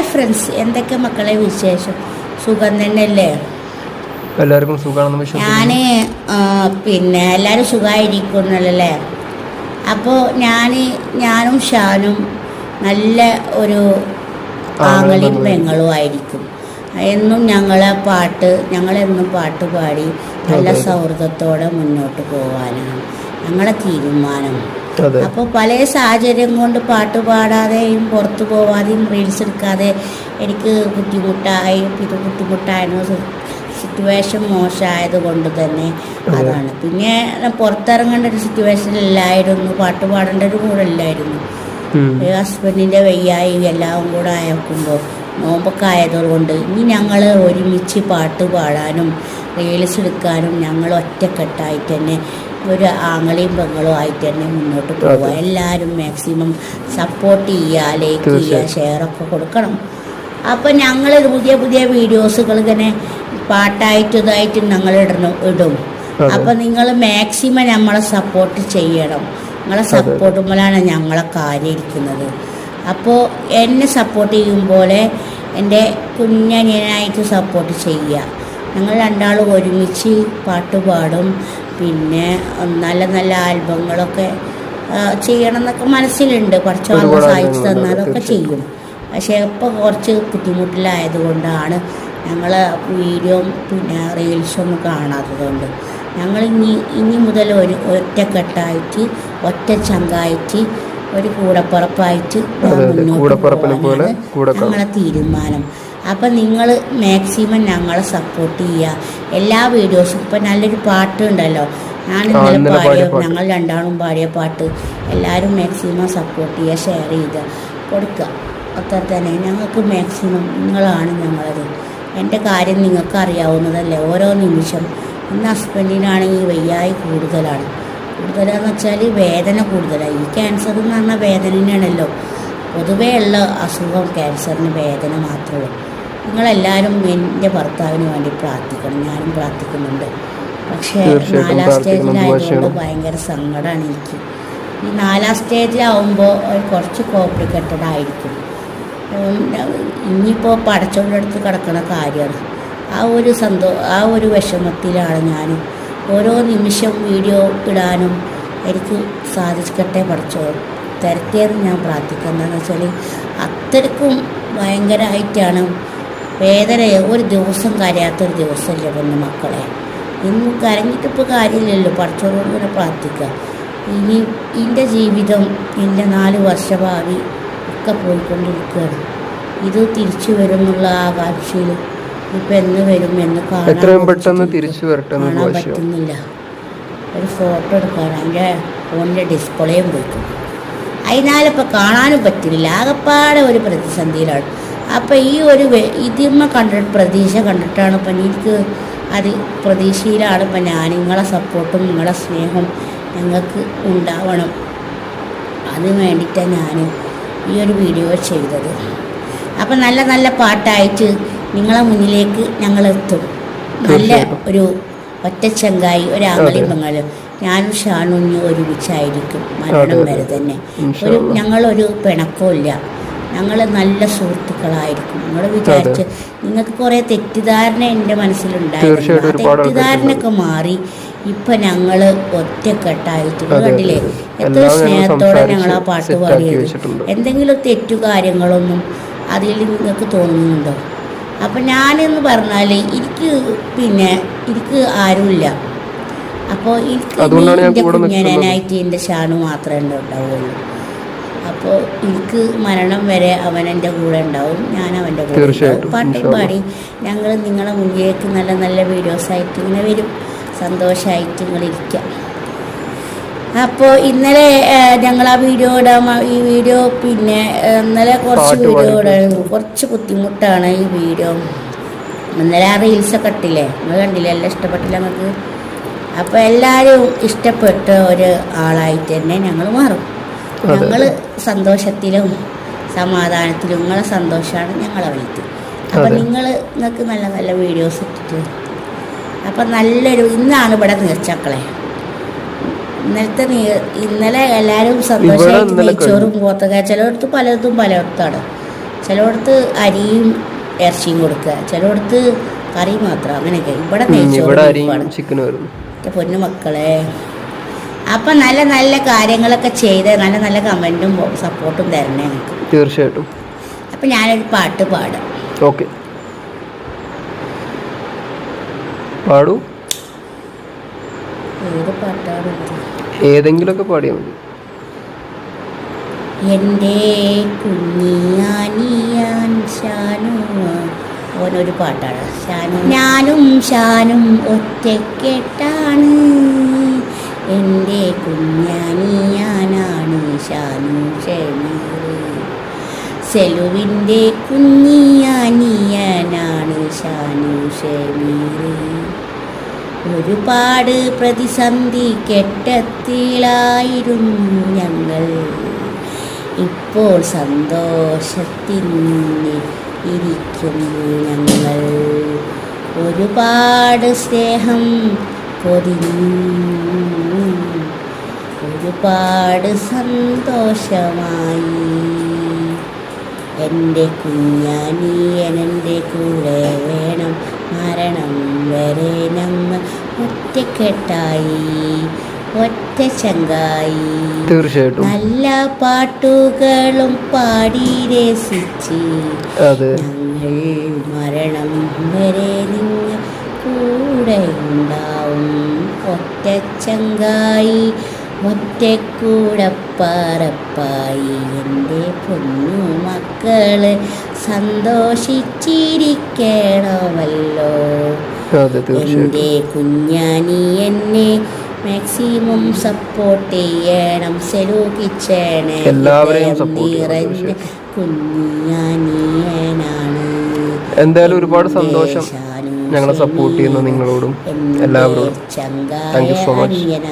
Hi friends എന്തൊക്കെ മക്കളെ വിശേഷം? സുഖം തന്നെയല്ലേ? എല്ലാവർക്കും സുഖമാണെന്ന് ഞാൻ പിന്നെ എല്ലാവരും സുഖമായിരിക്കുന്നല്ലേ അപ്പോൾ ഞാൻ ഞാനും ഷാനും നല്ല ഒരു ആങ്ങളിയും പെങ്ങളും ആയിരിക്കും. എന്നും ഞങ്ങളെ പാട്ട് ഞങ്ങളെന്നും പാട്ട് പാടി നല്ല സൗഹൃദത്തോടെ മുന്നോട്ട് പോകാനാണ് ഞങ്ങളെ തീരുമാനം. അപ്പോൾ പല സാഹചര്യം കൊണ്ട് പാട്ട് പാടാതെയും പുറത്തു പോവാതെയും റീൽസ് എടുക്കാതെ എനിക്ക് ബുദ്ധിമുട്ടായി ഇത് ബുദ്ധിമുട്ടായിരുന്നു സിറ്റുവേഷൻ മോശമായത് കൊണ്ട് തന്നെ അതാണ്. പിന്നെ പുറത്തിറങ്ങേണ്ട ഒരു സിറ്റുവേഷൻ ഇല്ലായിരുന്നു പാട്ട് പാടേണ്ട ഒരു കൂടെ ഇല്ലായിരുന്നു. ഹസ്ബൻഡിന്റെ വയ്യായി എല്ലാം കൂടെ അയക്കുമ്പോൾ നോമ്പൊക്കെ ആയതുകൊണ്ട് ഇനി ഞങ്ങൾ ഒരുമിച്ച് പാട്ട് പാടാനും റീൽസ് എടുക്കാനും ഞങ്ങൾ ഒറ്റക്കെട്ടായിട്ട് തന്നെ ഒരു ആങ്ങളെയും പെങ്ങളും ആയിട്ട് തന്നെ മുന്നോട്ട് പോവുക. എല്ലാവരും മാക്സിമം സപ്പോർട്ട് ചെയ്യുക ലൈക്ക് ചെയ്യുക. ഷെയറൊക്കെ കൊടുക്കണം. അപ്പം ഞങ്ങൾ പുതിയ പുതിയ വീഡിയോസുകൾ ഇങ്ങനെ പാട്ടായിട്ട് ഇതായിട്ട് ഞങ്ങൾ ഇടണം ഇടും. അപ്പം നിങ്ങൾ മാക്സിമം നമ്മളെ സപ്പോർട്ട് ചെയ്യണം. നിങ്ങളെ സപ്പോർട്ട് പോലാണ് ഞങ്ങളെ കാര്യം ഇരിക്കുന്നത്. അപ്പോൾ എന്നെ സപ്പോർട്ട് ചെയ്യും പോലെ എന്റെ കുഞ്ഞനിയനായിട്ട് സപ്പോർട്ട് ചെയ്യുക. ഞങ്ങൾ രണ്ടാളും ഒരുമിച്ച് പാട്ട് പാടും. പിന്നെ നല്ല നല്ല ആൽബങ്ങളൊക്കെ ചെയ്യണം എന്നൊക്കെ മനസ്സിലുണ്ട്. കുറച്ച് ആൾ സഹായിച്ചു തന്നാലൊക്കെ ചെയ്യും. പക്ഷേ ഇപ്പോൾ കുറച്ച് ബുദ്ധിമുട്ടിലായതുകൊണ്ടാണ് ഞങ്ങൾ വീഡിയോ പിന്നെ റീൽസൊന്നും കാണാത്തതുകൊണ്ട്. ഞങ്ങൾ ഇനി ഇനി മുതൽ ഒരു ഒറ്റക്കെട്ടായിട്ട് ഒറ്റ ചങ്കായിട്ട് ഒരു കൂടപ്പുറപ്പായിട്ട് അതെ, അതെ. മുന്നോട്ട് പോലെ പോകാനാണ് കൂടെ ഞങ്ങളെ തീരുമാനം. അപ്പം നിങ്ങൾ മാക്സിമം ഞങ്ങളെ സപ്പോർട്ട് ചെയ്യുക എല്ലാ വീഡിയോസും ഇപ്പം നല്ലൊരു പാട്ട് ഉണ്ടല്ലോ. ഞാൻ ഇന്നലെ പാടിയ. ഞങ്ങൾ രണ്ടാളും പാടിയ പാട്ട് എല്ലാവരും മാക്സിമം സപ്പോർട്ട് ചെയ്യുക ഷെയർ ചെയ്യുക കൊടുക്കുക അത്ര തന്നെ. ഞങ്ങൾക്ക് മാക്സിമം നിങ്ങളാണ് ഞങ്ങളത്. എന്റെ കാര്യം നിങ്ങൾക്ക് അറിയാവുന്നതല്ലേ. ഓരോ നിമിഷം. ഇന്ന് ഹസ്ബൻഡിനാണെങ്കിൽ വയ്യായി കൂടുതലാണ്. കൂടുതലാന്ന് വെച്ചാൽ വേദന കൂടുതലാണ് ഈ ക്യാൻസർ എന്ന് പറഞ്ഞാൽ വേദന തന്നെയാണല്ലോ പൊതുവേ ഉള്ള അസുഖം ക്യാൻസറിന് വേദന മാത്രമേ ഉള്ളൂ. നിങ്ങളെല്ലാവരും എന്റെ ഭർത്താവിന് വേണ്ടി പ്രാർത്ഥിക്കണം. ഞാനും പ്രാർത്ഥിക്കുന്നുണ്ട്. പക്ഷേ നാലാം സ്റ്റേജിലായതുകൊണ്ട് ഭയങ്കര സങ്കടമാണ് എനിക്ക്. ഈ നാലാം സ്റ്റേജിലാവുമ്പോൾ കുറച്ച് കോംപ്ലിക്കേറ്റഡ് ആയിരിക്കും. ഇനിയിപ്പോൾ പടച്ചവന്റെ അടുത്ത് കിടക്കുന്ന കാര്യമാണ്. ആ ഒരു സന്തോ ആ ഒരു വിഷമത്തിലാണ് ഞാൻ ഓരോ നിമിഷം വീഡിയോ ഇടാനും എനിക്ക് സാധിക്കട്ടെ പഠിച്ചോ തരത്തേന്ന് ഞാൻ പ്രാർത്ഥിക്കുന്നതെന്ന് വെച്ചാൽ അത്രക്കും ഭയങ്കരമായിട്ടാണ് വേദന ഒരു ദിവസം കരയാത്തൊരു ദിവസമില്ല പൊന്നു മക്കളെ. ഇന്ന് കരഞ്ഞിട്ടിപ്പോൾ കാര്യമില്ലല്ലോ പഠിച്ചോളോട് ഇങ്ങനെ പ്രാർത്ഥിക്കുക ഇനി എന്റെ ജീവിതം എന്റെ നാല് വർഷഭാവി ഒക്കെ പോയിക്കൊണ്ടിരിക്കുകയാണ് ഇത് തിരിച്ചു വരുന്നുള്ള ആകാംക്ഷയിൽ ഇപ്പം എന്ന് വരും എന്ന് കാണാൻ പെട്ടെന്ന് തിരിച്ചു വരട്ടെ കാണാൻ പറ്റുന്നില്ല. ഒരു ഫോട്ടോ എടുക്കാൻ എന്റെ ഫോണിന്റെ ഡിസ്പ്ലേയും പോയിട്ടുണ്ട് അതിനാലിപ്പോൾ കാണാനും പറ്റില്ല. ആകെപ്പാടെ ഒരു പ്രതിസന്ധിയിലാണ്. അപ്പോൾ ഈ ഒരു ഇതിമ്മ കണ്ട കണ്ടിട്ട് പ്രതീക്ഷ കണ്ടിട്ടാണ് ഇപ്പം എനിക്ക് അത് പ്രതീക്ഷയിലാണ് ഇപ്പം ഞാൻ നിങ്ങളെ സപ്പോർട്ടും നിങ്ങളെ സ്നേഹവും ഞങ്ങൾക്ക് ഉണ്ടാവണം. അതിന് വേണ്ടിയിട്ടാണ് ഞാൻ ഈ ഒരു വീഡിയോ ചെയ്തത്. അപ്പം നല്ല നല്ല പാട്ടായിട്ട് നിങ്ങളെ മുന്നിലേക്ക് ഞങ്ങൾ എത്തും. നല്ല ഒരു ഒറ്റച്ചങ്കായി ഒരു ആംഗളി അതെ. പെങ്ങളും ഞാനും ഷാനുഞ്ഞ് ഒരുമിച്ചായിരിക്കും. മരണം. വരെ തന്നെ. ഒരു. ഞങ്ങളൊരു പിണക്കമില്ല ഞങ്ങൾ നല്ല സുഹൃത്തുക്കളായിരിക്കും. നിങ്ങൾ വിചാരിച്ച് നിങ്ങൾക്ക് കുറേ തെറ്റിദ്ധാരണ എന്റെ മനസ്സിലുണ്ടായിരുന്നു. തെറ്റിദ്ധാരണയൊക്കെ മാറി ഇപ്പം ഞങ്ങൾ ഒറ്റക്കെട്ടായിട്ട് കണ്ടില്ലേ? എത്ര സ്നേഹത്തോടെ ഞങ്ങൾ ആ പാട്ട് പാടിയത്. എന്തെങ്കിലും തെറ്റു കാര്യങ്ങളൊന്നും അതിൽ നിങ്ങൾക്ക് തോന്നുന്നുണ്ടോ? അപ്പം ഞാനെന്ന് പറഞ്ഞാൽ എനിക്ക് പിന്നെ എനിക്ക് ആരുമില്ല. അപ്പോൾ എനിക്ക് എന്റെ കുഞ്ഞനായിട്ട് എന്റെ ഷാനു മാത്രമേ ഉണ്ടാവുള്ളൂ അപ്പോൾ എനിക്ക് മരണം വരെ അവൻ എന്റെ കൂടെ ഉണ്ടാവും. ഞാൻ അവന്റെ കൂടെ ഉണ്ടാവും. പാട്ടും പാടി ഞങ്ങൾ നിങ്ങളെ മുന്നിലേക്ക് നല്ല നല്ല വീഡിയോസായിട്ട് ഇങ്ങനെ വരും. സന്തോഷമായിട്ട് നിങ്ങളിരിക്കാം അപ്പോൾ ഇന്നലെ ഞങ്ങൾ ആ വീഡിയോ ഇടാൻ ഈ വീഡിയോ പിന്നെ ഇന്നലെ കുറച്ച് വീഡിയോ ഇടായിരുന്നു. ഇടാൻ കുറച്ച് ബുദ്ധിമുട്ടാണ് ഈ വീഡിയോ. ഇന്നലെ ആ റീൽസൊക്കെ ഇട്ടില്ലേ? നിങ്ങൾ കണ്ടില്ലേ? എല്ലാം ഇഷ്ടപ്പെട്ടില്ല നമുക്ക് അപ്പോൾ എല്ലാവരും ഇഷ്ടപ്പെട്ട ഒരു ആളായിട്ട് തന്നെ ഞങ്ങൾ മാറും. ഞങ്ങൾ സന്തോഷത്തിലും സമാധാനത്തിലും നിങ്ങളെ സന്തോഷമാണ് ഞങ്ങളെ വലുത് അപ്പം നിങ്ങൾ നിങ്ങൾക്ക് നല്ല നല്ല വീഡിയോസ് ഇട്ടിട്ട്. അപ്പം നല്ലൊരു ഇന്നാണ് ഇവിടെ നീർച്ചക്കളെ. ഇന്നലത്തെ നീ ഇന്നലെ എല്ലാവരും സന്തോഷമായിട്ട് നെയ്ച്ചോറും പോത്തക്ക ചിലയിടത്ത് പലയിടത്തും പലയിടത്താണ് ചിലയിടത്ത് അരിയും ഇറച്ചിയും കൊടുക്കുക. ചിലയിടത്ത് കറി മാത്രം അങ്ങനെയൊക്കെ. ഇവിടെ നെയ്ച്ചോറും പൊന്നു മക്കളെ. അപ്പം നല്ല നല്ല കാര്യങ്ങളൊക്കെ ചെയ്ത് നല്ല നല്ല കമന്റും സപ്പോർട്ടും തരണേ നിങ്ങൾക്ക് തീർച്ചയായിട്ടും. അപ്പം ഞാനൊരു പാട്ട് പാടാം. ഓക്കെ. പാടൂ. ഏത് പാട്ടാണ്? ഏതെങ്കിലുമൊക്കെ പാടിയാൽ മതി. എന്റെ കുഞ്ഞിയാനിയാൻ ഷാനു ഓനൊരു പാട്ടാണ്. ഷാനു. ഞാനും ഷാനും ഒറ്റക്കെട്ടാണ്. കുഞ്ഞാനിയാനാണ് ശാനു ഷമീർ സെലുവിന്റെ കുഞ്ഞിയാനിയാനാണ് ഷാനു ഷമീർ ഒരുപാട് പ്രതിസന്ധി കെട്ടത്തിലായിരുന്നു ഞങ്ങൾ. ഇപ്പോൾ സന്തോഷത്തിൽ ഇരിക്കുന്നു ഞങ്ങൾ. ഒരുപാട് സ്നേഹം പൊതിഞ്ഞു ഒരുപാട് സന്തോഷമായി. എന്റെ കുഞ്ഞാനിയൻ എന്റെ കൂടെ വേണം മരണം വരെ നമ്മൾ ഒറ്റക്കെട്ടായി ഒറ്റ ചങ്കായി. തീർച്ചയായിട്ടും. നല്ല പാട്ടുകളും പാടി രസിച്ച് ഞങ്ങൾ മരണം വരെ നിങ്ങൾ കൂടെ ഉണ്ടാവും. ഒറ്റ ചങ്കായി ഒറ്റക്കൂടപ്പാറപ്പായി എന്റെ പൊന്നു മക്കൾ സന്തോഷിച്ചിരിക്കണമല്ലോ എന്റെ കുഞ്ഞാനി എന്നെ മാക്സിമം സപ്പോർട്ട് ചെയ്യണം സെലൂക്കിച്ചേണേ നിറഞ്ഞ കുഞ്ഞാനിയനാണ് എന്തായാലും ഒരുപാട് സന്തോഷം ഞങ്ങളെ സപ്പോർട്ട് ചെയ്യുന്ന നിങ്ങളോടും എല്ലാവരോടും. Thank you so. ചങ്കായ